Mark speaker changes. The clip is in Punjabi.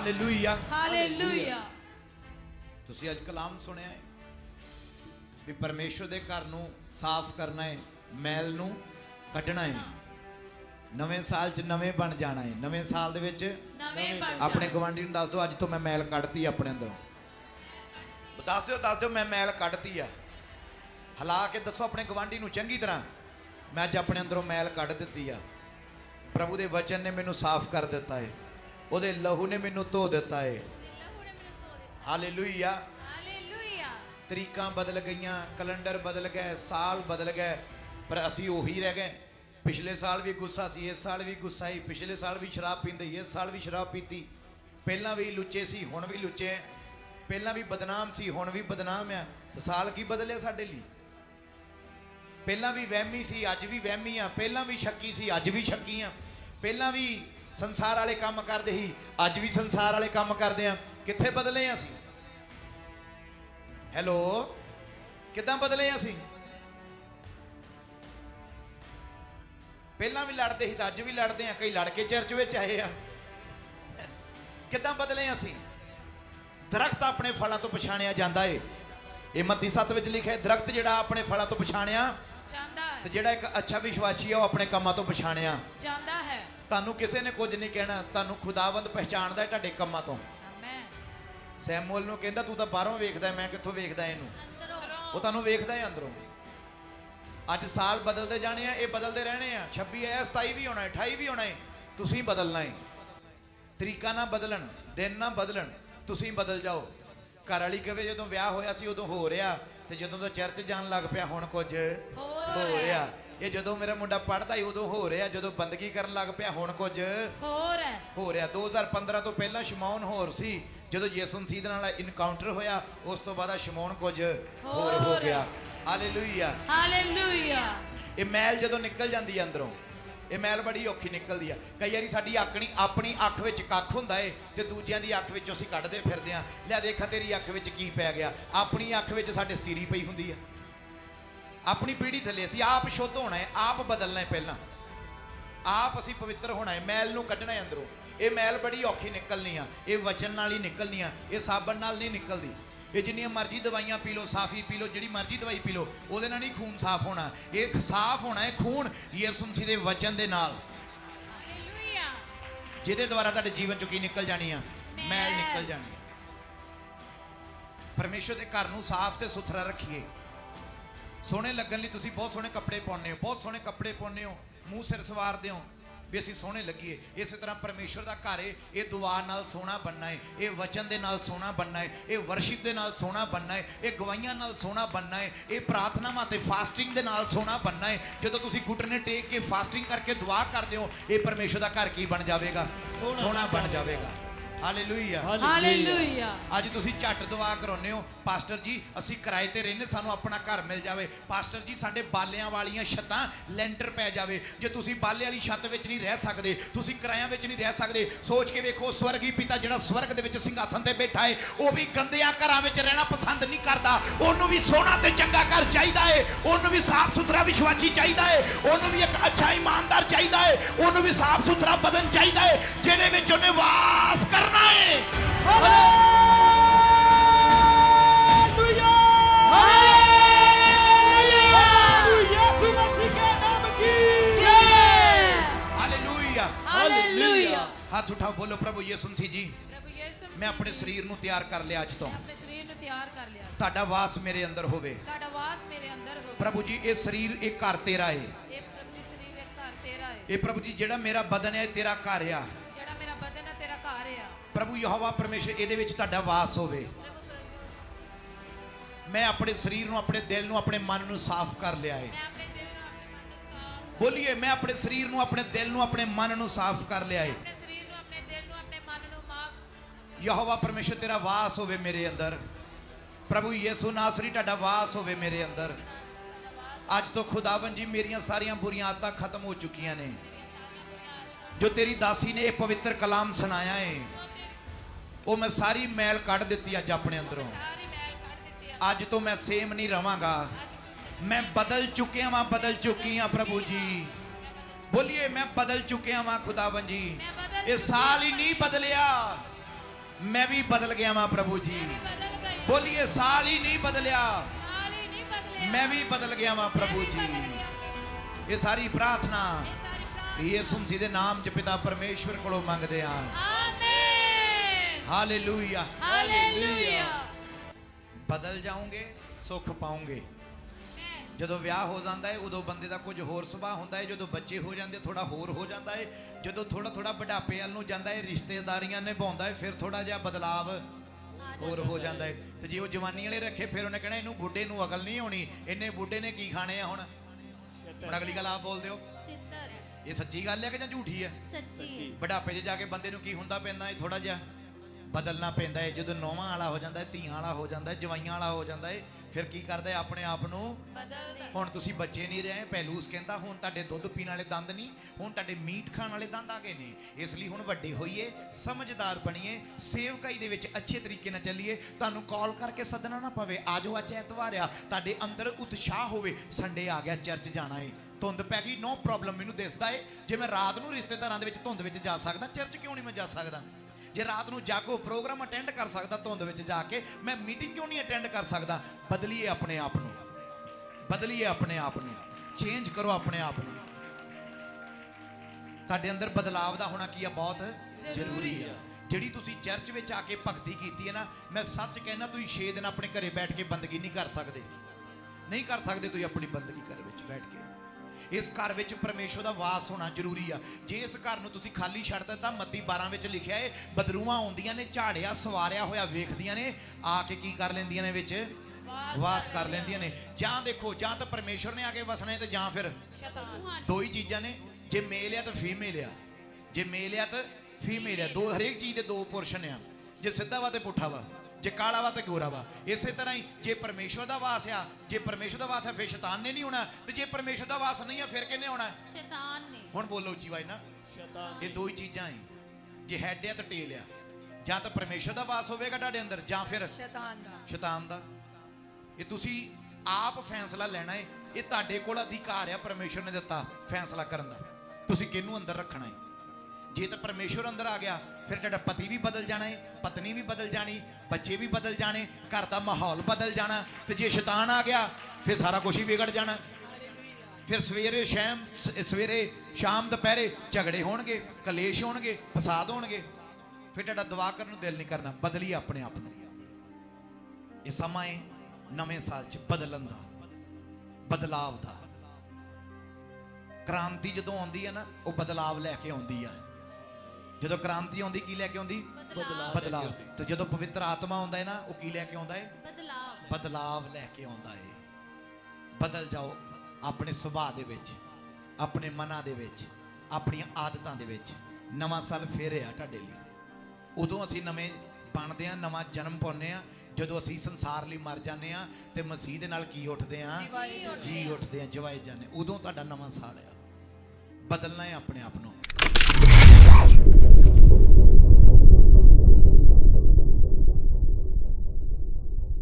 Speaker 1: ਹਾਲੇਲੂਇਆ
Speaker 2: ਹਾਲੇਲੂਇਆ
Speaker 1: ਤੁਸੀਂ ਅੱਜ ਕਲਾਮ ਸੁਣਿਆ ਹੈ ਵੀ ਪਰਮੇਸ਼ਰ ਦੇ ਘਰ ਨੂੰ ਸਾਫ਼ ਕਰਨਾ ਹੈ ਮੈਲ ਨੂੰ ਕੱਢਣਾ ਹੈ। ਨਵੇਂ ਸਾਲ 'ਚ ਨਵੇਂ ਬਣ ਜਾਣਾ ਹੈ। ਨਵੇਂ ਸਾਲ ਦੇ ਵਿੱਚ
Speaker 2: ਨਵੇਂ ਬਣ
Speaker 1: ਆਪਣੇ ਗਵਾਂਢੀ ਨੂੰ ਦੱਸ ਦਿਓ ਅੱਜ ਤੋਂ ਮੈਂ ਮੈਲ ਕੱਢਤੀ ਆਪਣੇ ਅੰਦਰੋਂ। ਦੱਸ ਦਿਓ ਦੱਸ ਦਿਓ ਮੈਂ ਮੈਲ ਕੱਢਤੀ ਆ। ਹਲਾ ਕੇ ਦੱਸੋ ਆਪਣੇ ਗਵਾਂਢੀ ਨੂੰ ਚੰਗੀ ਤਰ੍ਹਾਂ ਮੈਂ ਅੱਜ ਆਪਣੇ ਅੰਦਰੋਂ ਮੈਲ ਕੱਢ ਦਿੱਤੀ ਆ। ਪ੍ਰਭੂ ਦੇ ਵਚਨ ਨੇ ਮੈਨੂੰ ਸਾਫ਼ ਕਰ ਦਿੱਤਾ ਹੈ। ਉਹਦੇ ਲਹੂ ਨੇ ਮੈਨੂੰ ਧੋ ਦਿੱਤਾ ਹੈ ਹਾਲੇਲੂਇਆ
Speaker 2: ਹਾਲੇਲੂਇਆ
Speaker 1: ਤਰੀਕਾਂ ਬਦਲ ਗਈਆਂ, ਕੈਲੰਡਰ ਬਦਲ ਗਏ, ਸਾਲ ਬਦਲ ਗਏ, ਪਰ ਅਸੀਂ ਉਹੀ ਰਹਿ ਗਏ। ਪਿਛਲੇ ਸਾਲ ਵੀ ਗੁੱਸਾ ਸੀ, ਇਸ ਸਾਲ ਵੀ ਗੁੱਸਾ ਹੀ ਪਿਛਲੇ ਸਾਲ ਵੀ ਸ਼ਰਾਬ ਪੀਂਦੇ ਇਸ ਸਾਲ ਵੀ ਸ਼ਰਾਬ ਪੀਤੀ। ਪਹਿਲਾਂ ਵੀ ਲੁੱਚੇ ਸੀ, ਹੁਣ ਵੀ ਲੁੱਚੇ ਆ। ਪਹਿਲਾਂ ਵੀ ਬਦਨਾਮ ਸੀ, ਹੁਣ ਵੀ ਬਦਨਾਮ ਆ। ਤੇ ਸਾਲ ਕੀ ਬਦਲਿਆ ਸਾਡੇ ਲਈ? ਪਹਿਲਾਂ ਵੀ ਵਹਿਮੀ ਸੀ, ਅੱਜ ਵੀ ਵਹਿਮੀ ਆ। ਪਹਿਲਾਂ ਵੀ ਸ਼ੱਕੀ ਸੀ, ਅੱਜ ਵੀ ਸ਼ੱਕੀ ਆ। ਪਹਿਲਾਂ ਵੀ ਸੰਸਾਰ ਵਾਲੇ ਕੰਮ ਕਰਦੇ ਸੀ ਅੱਜ ਵੀ ਸੰਸਾਰ ਵਾਲੇ ਕੰਮ ਕਰਦੇ ਆ। ਕਿੱਥੇ ਬਦਲੇ ਆ ਅਸੀਂ? ਹੈਲੋ ਕਿੱਦਾਂ ਬਦਲੇ ਆ ਅਸੀਂ? ਪਹਿਲਾਂ ਵੀ ਲੜਦੇ ਸੀ ਤਾਂ ਅੱਜ ਵੀ ਲੜਦੇ ਆ ਕਈ ਲੜ ਕੇ ਚਰਚ ਵਿੱਚ ਆਏ ਆ। ਕਿੱਦਾਂ ਬਦਲੇ ਆ ਅਸੀਂ? ਦਰਖਤ ਆਪਣੇ ਫਲਾਂ ਤੋਂ ਪਛਾਣਿਆ ਜਾਂਦਾ ਏ। ਇਹ ਮੱਤੀ 7 ਵਿੱਚ ਲਿਖਿਆ ਹੈ ਦਰਖਤ ਜਿਹੜਾ ਆਪਣੇ ਫਲਾਂ ਤੋਂ ਪਛਾਣਿਆ
Speaker 2: ਜਾਂਦਾ
Speaker 1: ਤੇ ਜਿਹੜਾ ਇੱਕ ਅੱਛਾ ਵਿਸ਼ਵਾਸੀ ਆ ਉਹ ਆਪਣੇ ਕੰਮਾਂ ਤੋਂ ਪਛਾਣਿਆ।
Speaker 2: ਜਾਂਦਾ
Speaker 1: ਤੁਹਾਨੂੰ ਕਿਸੇ ਨੇ ਕੁਝ ਨਹੀਂ ਕਹਿਣਾ ਤੁਹਾਨੂੰ ਖੁਦਾਵੰਦ ਪਛਾਣਦਾ ਹੈ ਤੁਹਾਡੇ ਕੰਮਾਂ ਤੋਂ। ਸੈਮੂਅਲ ਨੂੰ ਕਹਿੰਦਾ ਤੂੰ ਤਾਂ ਬਾਹਰੋਂ ਵੇਖਦਾ ਮੈਂ ਕਿੱਥੋਂ ਵੇਖਦਾ ਇਹਨੂੰ?
Speaker 2: ਅੰਦਰੋਂ।
Speaker 1: ਉਹ ਤੁਹਾਨੂੰ ਵੇਖਦਾ ਹੈ ਅੰਦਰੋਂ। ਅੱਜ ਸਾਲ ਬਦਲਦੇ ਜਾਣੇ ਆ ਇਹ ਬਦਲਦੇ ਰਹਿਣੇ ਆ। 26 ਆਇਆ 27 ਵੀ ਹੋਣਾ ਹੈ 28 ਵੀ ਹੋਣਾ ਹੈ। ਤੁਸੀਂ ਬਦਲਣਾ ਹੈ। ਤਰੀਕਾ ਨਾ ਬਦਲਣ ਦਿਨ ਨਾ ਬਦਲਣ ਤੁਸੀਂ ਬਦਲ ਜਾਓ। ਘਰ ਵਾਲੀ ਕਵੇ ਜਦੋਂ ਵਿਆਹ ਹੋਇਆ ਸੀ ਉਦੋਂ ਹੋ ਰਿਹਾ। ਤੇ ਜਦੋਂ ਦਾ ਚਰਚ ਜਾਣ ਲੱਗ ਪਿਆ ਹੁਣ ਕੁਝ ਹੋ ਰਿਹਾ। ਇਹ ਜਦੋਂ ਮੇਰਾ ਮੁੰਡਾ ਪੜਦਾ ਸੀ ਉਦੋਂ ਹੋ ਰਿਹਾ ਜਦੋਂ ਬੰਦਗੀ ਕਰਨ ਲੱਗ ਪਿਆ ਹੁਣ ਕੁਝ
Speaker 2: ਹੋਰ ਹੈ।
Speaker 1: ਹੋ ਰਿਹਾ। 2015 ਤੋਂ ਪਹਿਲਾਂ ਸ਼ਮੌਨ ਹੋਰ ਸੀ। ਜਦੋਂ ਯਿਸੂ ਮਸੀਹ ਨਾਲ ਇਨਕਾਊਂਟਰ ਹੋਇਆ ਉਸ ਤੋਂ ਬਾਅਦ ਸ਼ਮੌਨ ਕੁਝ ਹੋਰ ਹੋ। ਗਿਆ। ਹਾਲੇਲੂਇਆ
Speaker 2: ਹਾਲੇਲੂਇਆ
Speaker 1: ਇਹ ਮੈਲ ਜਦੋਂ ਨਿਕਲ ਜਾਂਦੀ ਹੈ ਅੰਦਰੋਂ ਇਹ ਮੈਲ ਬੜੀ ਔਖੀ ਨਿਕਲਦੀ ਆ। ਕਈ ਵਾਰੀ ਸਾਡੀ ਅੱਖਣੀ ਆਪਣੀ ਅੱਖ ਵਿੱਚ ਕੱਖ ਹੁੰਦਾ ਏ ਤੇ ਦੂਜਿਆਂ ਦੀ ਅੱਖ ਵਿੱਚੋਂ ਅਸੀਂ ਕੱਢਦੇ ਫਿਰਦੇ ਆ। ਲੈ ਦੇਖਾਂ ਤੇਰੀ ਅੱਖ ਵਿੱਚ ਕੀ ਪੈ ਗਿਆ। ਆਪਣੀ ਅੱਖ ਵਿੱਚ ਸਾਡੇ ਸਤੀਰੀ ਪਈ ਹੁੰਦੀ ਆ। ਆਪਣੀ ਪੀੜੀ ਥੱਲੇ ਅਸੀਂ ਆਪ ਸ਼ੁੱਧ ਹੋਣਾ ਹੈ ਆਪ ਬਦਲਣਾ ਹੈ ਪਹਿਲਾਂ। ਆਪ ਅਸੀਂ ਪਵਿੱਤਰ ਹੋਣਾ ਹੈ ਮੈਲ ਨੂੰ ਕੱਢਣਾ ਹੈ ਅੰਦਰੋਂ। ਇਹ ਮੈਲ ਬੜੀ ਔਖੀ ਨਿਕਲਣੀ ਆ ਇਹ ਵਚਨ ਨਾਲ ਹੀ ਨਿਕਲਣੀ ਆ ਇਹ ਸਾਬਣ ਨਾਲ ਨਹੀਂ ਨਿਕਲਦੀ। ਇਹ ਜਿੰਨੀਆਂ ਮਰਜ਼ੀ ਦਵਾਈਆਂ ਪੀ ਲਓ ਸਾਫੀ ਪੀ ਲਓ ਜਿਹੜੀ ਮਰਜ਼ੀ ਦਵਾਈ ਪੀ ਲਓ ਉਹਦੇ ਨਾਲ ਨਹੀਂ ਖੂਨ ਸਾਫ਼ ਹੋਣਾ। ਇਹ ਸਾਫ਼ ਹੋਣਾ ਹੈ ਖੂਨ ਯਿਸੂ ਮਸੀਹ ਦੇ ਵਚਨ ਦੇ ਨਾਲ।
Speaker 2: ਹਾਲੇਲੂਇਆ
Speaker 1: ਜਿਹਦੇ ਦੁਆਰਾ ਤੁਹਾਡੇ ਜੀਵਨ ਚੋਂ ਕੀ ਨਿਕਲ ਜਾਣੀ ਆ? ਮੈਲ
Speaker 2: ਮੈਲ।
Speaker 1: ਨਿਕਲ ਜਾਣੀ ਆ। ਪਰਮੇਸ਼ਰ ਦੇ ਘਰ ਨੂੰ ਸਾਫ਼ ਤੇ ਸੁਥਰਾ ਰੱਖੀਏ। ਸੋਹਣੇ ਲੱਗਣ ਲਈ ਤੁਸੀਂ ਬਹੁਤ ਸੋਹਣੇ ਕੱਪੜੇ ਪਾਉਂਦੇ ਹੋ ਬਹੁਤ ਸੋਹਣੇ ਕੱਪੜੇ ਪਾਉਂਦੇ ਹੋ ਮੂੰਹ ਸਿਰ ਸਵਾਰਦੇ ਹੋ ਵੀ ਅਸੀਂ ਸੋਹਣੇ ਲੱਗੀਏ। ਇਸੇ ਤਰ੍ਹਾਂ ਪਰਮੇਸ਼ਰ ਦਾ ਘਰ ਏ ਇਹ ਦੁਆ ਨਾਲ ਸੋਹਣਾ ਬਣਨਾ ਹੈ ਇਹ ਵਚਨ ਦੇ ਨਾਲ ਸੋਹਣਾ ਬਣਨਾ ਹੈ ਇਹ ਵਰਸ਼ਿਪ ਦੇ ਨਾਲ ਸੋਹਣਾ ਬਣਨਾ ਹੈ ਇਹ ਗਵਾਈਆਂ ਨਾਲ ਸੋਹਣਾ ਬਣਨਾ ਹੈ ਇਹ ਪ੍ਰਾਰਥਨਾਵਾਂ ਤੇ ਫਾਸਟਿੰਗ ਦੇ ਨਾਲ ਸੋਹਣਾ ਬਣਨਾ ਹੈ। ਜਦੋਂ ਤੁਸੀਂ ਘੁਟਨੇ ਟੇਕ ਕੇ ਫਾਸਟਿੰਗ ਕਰਕੇ ਦੁਆ ਕਰਦੇ ਹੋ ਇਹ ਪਰਮੇਸ਼ਰ ਦਾ ਘਰ ਕੀ ਬਣ ਜਾਵੇਗਾ? ਸੋਹਣਾ ਬਣ ਜਾਵੇਗਾ। ਹਾਲੇਲੂਇਆ
Speaker 2: ਹਾਲੇਲੂਇਆ
Speaker 1: ਅੱਜ ਤੁਸੀਂ ਝੱਟ ਦੁਆ ਕਰਾਉਂਦੇ ਹੋ। ਪਾਸਟਰ ਜੀ ਅਸੀਂ ਕਿਰਾਏ ਤੇ ਰਹਿੰਦੇ ਸਾਨੂੰ ਆਪਣਾ ਘਰ ਮਿਲ ਜਾਵੇ। ਪਾਸਟਰ ਜੀ ਸਾਡੇ ਬਾਲਿਆਂ ਵਾਲੀਆਂ ਛੱਤਾਂ ਲੈਂਟਰ ਪੈ ਜਾਵੇ। ਜੇ ਤੁਸੀਂ ਬਾਲੇ ਵਾਲੀ ਛੱਤ ਵਿੱਚ ਨਹੀਂ ਰਹਿ ਸਕਦੇ ਤੁਸੀਂ ਕਿਰਾਇਆਂ ਵਿੱਚ ਨਹੀਂ ਰਹਿ ਸਕਦੇ ਸੋਚ ਕੇ ਵੇਖੋ ਸਵਰਗੀ ਪਿਤਾ ਜਿਹੜਾ ਸਵਰਗ ਦੇ ਵਿੱਚ ਸਿੰਘਾਸਨ ਤੇ ਬੈਠਾ ਹੈ ਉਹ ਵੀ ਗੰਦਿਆਂ ਘਰਾਂ ਵਿੱਚ ਰਹਿਣਾ ਪਸੰਦ ਨਹੀਂ ਕਰਦਾ। ਉਹਨੂੰ ਵੀ ਸੋਹਣਾ ਤੇ ਚੰਗਾ ਘਰ ਚਾਹੀਦਾ ਹੈ ਉਹਨੂੰ ਵੀ ਸਾਫ਼ ਸੁਥਰਾ ਵਿਸ਼ਵਾਸੀ ਚਾਹੀਦਾ ਹੈ ਉਹਨੂੰ ਵੀ ਇੱਕ ਅੱਛਾ ਇਮਾਨਦਾਰ ਚਾਹੀਦਾ ਹੈ ਉਹਨੂੰ ਵੀ ਸਾਫ਼ ਸੁਥਰਾ ਬਦਨ ਚਾਹੀਦਾ ਹੈ ਜਿਹਦੇ ਵਿੱਚ ਉਹਨੇ ਵਾਸ ਕਰਨਾ ਹੈ ਹਾਲੇਲੂਇਆ
Speaker 2: ਹਾਲੇਲੂਇਆ
Speaker 1: ਹੱਥ ਉਠਾਓ ਬੋਲੋ ਪ੍ਰਭੂ ਯਿਸੂ ਮਸੀਹ ਜੀ
Speaker 2: ਪ੍ਰਭੂ ਯਿਸੂ
Speaker 1: ਮੈਂ ਆਪਣੇ ਸਰੀਰ ਨੂੰ ਤਿਆਰ ਕਰ ਲਿਆ ਅੱਜ ਤੋਂ
Speaker 2: ਆਪਣੇ ਸਰੀਰ ਨੂੰ ਤਿਆਰ ਕਰ ਲਿਆ
Speaker 1: ਤੁਹਾਡਾ ਵਾਸ ਮੇਰੇ ਅੰਦਰ ਹੋਵੇ
Speaker 2: ਤੁਹਾਡਾ ਵਾਸ ਮੇਰੇ ਅੰਦਰ ਹੋ
Speaker 1: ਪ੍ਰਭੂ ਜੀ ਇਹ ਸਰੀਰ ਇਹ ਘਰ ਤੇਰਾ ਹੈ
Speaker 2: ਇਹ ਪ੍ਰਭੂ ਜੀ ਸਰੀਰ ਇੱਕ ਘਰ ਤੇਰਾ ਹੈ
Speaker 1: ਇਹ ਪ੍ਰਭੂ ਜੀ ਜਿਹੜਾ ਮੇਰਾ ਬਦਨ ਹੈ ਇਹ ਤੇਰਾ ਘਰ ਆ
Speaker 2: ਜਿਹੜਾ ਮੇਰਾ ਬਦਨ ਹੈ ਤੇਰਾ ਘਰ ਆ
Speaker 1: ਪ੍ਰਭੂ ਯਹੋਵਾ ਪਰਮੇਸ਼ਰ ਇਹਦੇ ਵਿੱਚ ਤੁਹਾਡਾ ਵਾਸ ਹੋਵੇ। ਮੈਂ ਆਪਣੇ ਸਰੀਰ ਨੂੰ ਆਪਣੇ ਦਿਲ ਨੂੰ ਆਪਣੇ ਮਨ ਨੂੰ ਸਾਫ਼ ਕਰ ਲਿਆ ਹੈ ਬੋਲੀਏ ਮੈਂ ਆਪਣੇ ਸਰੀਰ ਨੂੰ ਆਪਣੇ ਦਿਲ ਨੂੰ ਆਪਣੇ ਮਨ ਨੂੰ ਸਾਫ਼ ਕਰ ਲਿਆ ਹੈ ਯਹੋਵਾ ਪਰਮੇਸ਼ਰ ਤੇਰਾ ਵਾਸ ਹੋਵੇ ਮੇਰੇ ਅੰਦਰ। ਪ੍ਰਭੂ ਯਿਸੂ ਨਾਸਰੀ ਤੁਹਾਡਾ ਵਾਸ ਹੋਵੇ ਮੇਰੇ ਅੰਦਰ। ਅੱਜ ਤੋਂ ਖੁਦਾਵੰ ਜੀ ਮੇਰੀਆਂ ਸਾਰੀਆਂ ਬੁਰੀਆਂ ਆਦਤਾਂ ਖਤਮ ਹੋ ਚੁੱਕੀਆਂ ਨੇ। ਜੋ ਤੇਰੀ ਦਾਸੀ ਨੇ ਇਹ ਪਵਿੱਤਰ ਕਲਾਮ ਸੁਣਾਇਆ ਹੈ ਉਹ ਮੈਂ ਸਾਰੀ ਮੈਲ ਕੱਢ ਦਿੱਤੀ ਅੱਜ ਆਪਣੇ ਅੰਦਰੋਂ।
Speaker 2: ਆ।
Speaker 1: ਅੱਜ ਤੋਂ ਮੈਂ ਸੇਮ ਨਹੀਂ ਰਵਾਂਗਾ। ਮੈਂ ਬਦਲ ਚੁੱਕਿਆ ਵਾਂ ਬਦਲ ਚੁੱਕੀ ਹਾਂ ਪ੍ਰਭੂ ਜੀ। ਬੋਲੀਏ ਮੈਂ ਬਦਲ ਚੁੱਕਿਆ ਵਾਂ ਖੁਦਾਵੰ ਜੀ। ਇਹ ਸਾਲ ਹੀ ਨਹੀਂ ਬਦਲਿਆ। ਮੈਂ ਵੀ ਬਦਲ ਗਿਆ ਵਾਂ ਪ੍ਰਭੂ ਜੀ। ਬੋਲੀਏ ਸਾਲ ਹੀ ਨਹੀਂ ਬਦਲਿਆ। ਮੈਂ ਵੀ ਬਦਲ ਗਿਆ ਵਾਂ ਪ੍ਰਭੂ ਜੀ। ਇਹ ਸਾਰੀ ਪ੍ਰਾਰਥਨਾ ਯਿਸੂ ਮਸੀਹ ਦੇ ਨਾਮ 'ਚ ਪਿਤਾ ਪਰਮੇਸ਼ਵਰ ਕੋਲੋਂ ਮੰਗਦੇ ਹਾਂ
Speaker 2: ਆਮੇਨ
Speaker 1: ਹਾਲੇਲੂਇਆ
Speaker 2: ਹਾਲੇਲੂਇਆ
Speaker 1: ਬਦਲ ਜਾਓਗੇ ਸੁੱਖ ਪਾਓਗੇ। ਜਦੋਂ ਵਿਆਹ ਹੋ ਜਾਂਦਾ ਹੈ ਉਦੋਂ ਬੰਦੇ ਦਾ ਕੁਝ ਹੋਰ ਸੁਭਾਅ ਹੁੰਦਾ ਹੈ। ਜਦੋਂ ਬੱਚੇ ਹੋ ਜਾਂਦੇ ਥੋੜਾ ਹੋਰ ਹੋ ਜਾਂਦਾ ਹੈ। ਜਦੋਂ ਥੋੜਾ ਥੋੜਾ ਬੁਢਾਪੇ ਵੱਲ ਨੂੰ ਜਾਂਦਾ ਹੈ ਰਿਸ਼ਤੇਦਾਰੀਆਂ ਨਿਭਾਉਂਦਾ ਹੈ ਫਿਰ ਥੋੜਾ ਜਿਹਾ ਬਦਲਾਵ ਹੋਰ ਹੋ ਜਾਂਦਾ ਹੈ। ਤੇ ਜੇ ਉਹ ਜਵਾਨੀ ਵਾਲੇ ਰੱਖੇ ਫਿਰ ਉਹਨੇ ਕਹਿਣਾ ਇਹਨੂੰ ਬੁੱਢੇ ਨੂੰ ਅਕਲ ਨਹੀਂ ਹੋਣੀ ਇਹਨੇ ਬੁੱਢੇ ਨੇ ਕੀ ਖਾਣੇ ਆ ਹੁਣ? ਹੁਣ ਅਗਲੀ ਗੱਲ ਆਪ ਬੋਲ ਦਿਓ
Speaker 2: ਚਿੱਤਰ।
Speaker 1: ਇਹ ਸੱਚੀ ਗੱਲ ਹੈ ਕਿ ਜਾਂ ਝੂਠੀ ਹੈ?
Speaker 2: ਸੱਚੀ।
Speaker 1: ਬੁਢਾਪੇ 'ਚ ਜਾ ਕੇ ਬੰਦੇ ਨੂੰ ਕੀ ਹੁੰਦਾ ਪੈਂਦਾ ਹੈ? ਥੋੜਾ ਜਿਹਾ। ਬਦਲਣਾ ਪੈਂਦਾ ਹੈ ਜਦੋਂ ਨੌਵਾਂ ਵਾਲਾ ਹੋ ਜਾਂਦਾ ਹੈ ਧੀਆਂ ਵਾਲਾ ਹੋ ਜਾਂਦਾ ਹੈ ਜਵਾਈਆਂ ਵਾਲਾ ਹੋ ਜਾਂਦਾ ਹੈ ਫਿਰ ਕੀ ਕਰਦਾ ਹੈ ਆਪਣੇ ਆਪ ਨੂੰ? ਹੁਣ ਤੁਸੀਂ ਬੱਚੇ ਨਹੀਂ ਰਹੇ ਪਹਿਲੂਸ ਕਹਿੰਦਾ ਹੁਣ ਤੁਹਾਡੇ ਦੁੱਧ ਪੀਣ ਵਾਲੇ ਦੰਦ ਨਹੀਂ ਹੁਣ ਤੁਹਾਡੇ ਮੀਟ ਖਾਣ ਵਾਲੇ ਦੰਦ ਆ ਗਏ ਨੇ। ਇਸ ਲਈ ਹੁਣ ਵੱਡੇ ਹੋਈਏ ਸਮਝਦਾਰ ਬਣੀਏ ਸੇਵਕਾਈ ਦੇ ਵਿੱਚ ਅੱਛੇ ਤਰੀਕੇ ਨਾਲ ਚੱਲੀਏ। ਤੁਹਾਨੂੰ ਕਾਲ ਕਰਕੇ ਸੱਦਣਾ ਨਾ ਪਵੇ। ਆਜੋ ਅੱਜ ਐਤਵਾਰ ਆ ਤੁਹਾਡੇ ਅੰਦਰ ਉਤਸ਼ਾਹ ਹੋਵੇ। ਸੰਡੇ ਆ ਗਿਆ ਚਰਚ ਜਾਣਾ ਏ। ਧੁੰਦ ਪੈ ਗਈ ਨੋ ਪ੍ਰੋਬਲਮ ਮੈਨੂੰ ਦਿਸਦਾ ਏ। ਜੇ ਮੈਂ ਰਾਤ ਨੂੰ ਰਿਸ਼ਤੇਦਾਰਾਂ ਦੇ ਵਿੱਚ ਧੁੰਦ ਵਿੱਚ ਜਾ ਸਕਦਾ ਚਰਚ ਕਿਉਂ ਨਹੀਂ ਮੈਂ ਜਾ ਸਕਦਾ? ਜੇ ਰਾਤ ਨੂੰ ਜਾਗੋ ਪ੍ਰੋਗਰਾਮ ਅਟੈਂਡ ਕਰ ਸਕਦਾ ਧੁੰਦ ਵਿੱਚ ਜਾ ਕੇ, ਮੈਂ ਮੀਟਿੰਗ ਕਿਉਂ ਨਹੀਂ ਅਟੈਂਡ ਕਰ ਸਕਦਾ? ਬਦਲੀਏ ਆਪਣੇ ਆਪ ਨੂੰ। ਬਦਲੀਏ ਆਪਣੇ ਆਪ ਨੂੰ। ਚੇਂਜ ਕਰੋ ਆਪਣੇ ਆਪ ਨੂੰ। ਤੁਹਾਡੇ ਅੰਦਰ ਬਦਲਾਵ ਦਾ ਹੋਣਾ ਕੀ ਆ? ਬਹੁਤ ਜ਼ਰੂਰੀ ਆ। ਜਿਹੜੀ ਤੁਸੀਂ ਚਰਚ ਵਿੱਚ ਆ ਕੇ ਭਗਤੀ ਕੀਤੀ ਹੈ ਨਾ, ਮੈਂ ਸੱਚ ਕਹਿਣਾ, ਤੁਸੀਂ 6 ਦਿਨ ਆਪਣੇ ਘਰੇ ਬੈਠ ਕੇ ਬੰਦਗੀ ਨਹੀਂ ਕਰ ਸਕਦੇ। ਨਹੀਂ ਕਰ ਸਕਦੇ ਤੁਸੀਂ ਆਪਣੀ ਬੰਦਗੀ ਘਰ ਵਿੱਚ ਬੈਠ ਕੇ। ਇਸ ਘਰ ਵਿੱਚ ਪਰਮੇਸ਼ਵਰ ਦਾ ਵਾਸ ਹੋਣਾ ਜ਼ਰੂਰੀ ਆ। ਜੇ ਇਸ ਘਰ ਨੂੰ ਤੁਸੀਂ ਖਾਲੀ ਛੱਡ ਦਿੱਤਾ ਮੱਤੀ 12 ਵਿੱਚ ਲਿਖਿਆ ਏ ਬਦਰੂਆਂ ਆਉਂਦੀਆਂ ਨੇ ਝਾੜਿਆ ਸਵਾਰਿਆ ਹੋਇਆ ਵੇਖਦੀਆਂ ਨੇ ਆ ਕੇ ਕੀ ਕਰ ਲੈਂਦੀਆਂ ਨੇ ਵਿੱਚ? ਵਾਸ ਕਰ ਲੈਂਦੀਆਂ ਨੇ। ਜਾਂ ਦੇਖੋ ਜਾਂ ਤਾਂ ਪਰਮੇਸ਼ਵਰ ਨੇ ਆ ਕੇ ਵਸਣਾ ਤੇ ਜਾਂ ਫਿਰ ਦੋ ਹੀ ਚੀਜ਼ਾਂ ਨੇ ਜੇ ਮੇਲ ਆ ਤਾਂ ਫੀਮੇਲ ਆ। ਜੇ ਮੇਲ ਆ ਤਾਂ ਫੀਮੇਲ ਆ। ਦੋ ਹਰੇਕ ਚੀਜ਼ ਦੇ ਦੋ ਪੋਰਸ਼ਨ ਆ। ਜੇ ਸਿੱਧਾ ਵਾ ਤੇ ਪੁੱਠਾ ਵਾ। ਜੇ ਕਾਲਾ ਵਾ ਤੇ ਗੋਰਾ ਵਾ। ਇਸੇ ਤਰ੍ਹਾਂ ਹੀ ਜੇ ਪਰਮੇਸ਼ਵਰ ਦਾ ਵਾਸ ਆ ਜੇ ਪਰਮੇਸ਼ਵਰ ਦਾ ਵਾਸ ਆ ਫਿਰ ਸ਼ੈਤਾਨ ਨੇ ਨਹੀਂ ਹੋਣਾ। ਤੇ ਜੇ ਪਰਮੇਸ਼ਵਰ ਦਾ ਵਾਸ ਨਹੀਂ ਆ ਫਿਰ ਕਿਹਨੇ ਹੋਣਾ?
Speaker 2: ਸ਼ੈਤਾਨ ਨੇ।
Speaker 1: ਹੁਣ ਬੋਲੋ ਉੱਚੀ ਵਾਈ ਨਾ। ਇਹ ਦੋ ਹੀ ਚੀਜ਼ਾਂ ਏ ਜੇ ਹੈਡ ਆ ਤਾਂ ਟੇਲ ਆ। ਜਾਂ ਤਾਂ ਪਰਮੇਸ਼ਵਰ ਦਾ ਵਾਸ ਹੋਵੇਗਾ ਤੁਹਾਡੇ ਅੰਦਰ ਜਾਂ ਫਿਰ
Speaker 3: ਸ਼ੈਤਾਨ ਦਾ।
Speaker 1: ਸ਼ੈਤਾਨ ਦਾ। ਇਹ ਤੁਸੀਂ ਆਪ ਫੈਸਲਾ ਲੈਣਾ ਹੈ ਇਹ ਤੁਹਾਡੇ ਕੋਲ ਅਧਿਕਾਰ ਆ ਪਰਮੇਸ਼ਵਰ ਨੇ ਦਿੱਤਾ ਫੈਸਲਾ ਕਰਨ ਦਾ। ਤੁਸੀਂ ਕਿਹਨੂੰ ਅੰਦਰ ਰੱਖਣਾ ਹੈ ਜੇ ਤਾਂ ਪਰਮੇਸ਼ਵਰ ਅੰਦਰ ਆ ਗਿਆ ਫਿਰ ਤੁਹਾਡਾ ਪਤੀ ਵੀ ਬਦਲ ਜਾਣਾ ਹੈ ਪਤਨੀ ਵੀ ਬਦਲ ਜਾਣੀ ਬੱਚੇ ਵੀ ਬਦਲ ਜਾਣੇ ਘਰ ਦਾ ਮਾਹੌਲ ਬਦਲ ਜਾਣਾ ਤੇ ਜੇ ਸ਼ੈਤਾਨ ਆ ਗਿਆ ਫਿਰ ਸਾਰਾ ਕੁਝ ਹੀ ਵਿਗੜ ਜਾਣਾ। ਫਿਰ ਸਵੇਰੇ ਸ਼ਾਮ ਸਵੇਰੇ ਸ਼ਾਮ ਦੁਪਹਿਰੇ ਝਗੜੇ ਹੋਣਗੇ ਕਲੇਸ਼ ਹੋਣਗੇ ਫਸਾਦ ਹੋਣਗੇ ਫਿਰ ਤੁਹਾਡਾ ਦੁਆ ਕਰਨ ਨੂੰ ਦਿਲ ਨਹੀਂ ਕਰਨਾ ਬਦਲੀ ਆਪਣੇ ਆਪ ਨੂੰ। ਇਹ ਸਮਾਂ ਹੈ ਨਵੇਂ ਸਾਲ ਚ ਬਦਲਣ ਦਾ ਬਦਲਾਵ ਦਾ। ਕ੍ਰਾਂਤੀ ਜਦੋਂ ਆਉਂਦੀ ਹੈ ਨਾ ਉਹ ਬਦਲਾਵ ਲੈ ਕੇ ਆਉਂਦੀ ਆ। ਜਦੋਂ ਕ੍ਰਾਂਤੀ ਆਉਂਦੀ ਕੀ ਲੈ ਕੇ ਆਉਂਦੀ?
Speaker 2: ਬਦਲਾਵ।
Speaker 1: ਬਦਲਾਵ। ਤੇ ਜਦੋਂ ਪਵਿੱਤਰ ਆਤਮਾ ਆਉਂਦਾ ਹੈ ਨਾ ਉਹ ਕੀ ਲੈ ਕੇ ਆਉਂਦਾ ਹੈ?
Speaker 2: ਬਦਲਾਵ।
Speaker 1: ਬਦਲਾਵ ਲੈ ਕੇ ਆਉਂਦਾ ਹੈ। ਬਦਲ ਜਾਓ ਆਪਣੇ ਸੁਭਾਅ ਦੇ ਵਿੱਚ ਆਪਣੇ ਮਨਾਂ ਦੇ ਵਿੱਚ ਆਪਣੀਆਂ ਆਦਤਾਂ ਦੇ ਵਿੱਚ। ਨਵਾਂ ਸਾਲ ਫੇਰ ਆ ਤੁਹਾਡੇ ਲਈ। ਉਦੋਂ ਅਸੀਂ ਨਵੇਂ ਬਣਦੇ ਆ ਨਵਾਂ ਜਨਮ ਪਾਉਂਦੇ ਆ ਜਦੋਂ ਅਸੀਂ ਸੰਸਾਰ ਲਈ ਮਰ ਜਾਂਦੇ ਆ ਤੇ ਮਸੀਹ ਦੇ ਨਾਲ ਕੀ ਉੱਠਦੇ ਆ ਜੀ ਉੱਠਦੇ ਆ ਜਵਾਏ ਜਾਂਦੇ ਉਦੋਂ ਤੁਹਾਡਾ ਨਵਾਂ ਸਾਲ ਆ। ਬਦਲਣਾ ਹੈ ਆਪਣੇ ਆਪ ਨੂੰ।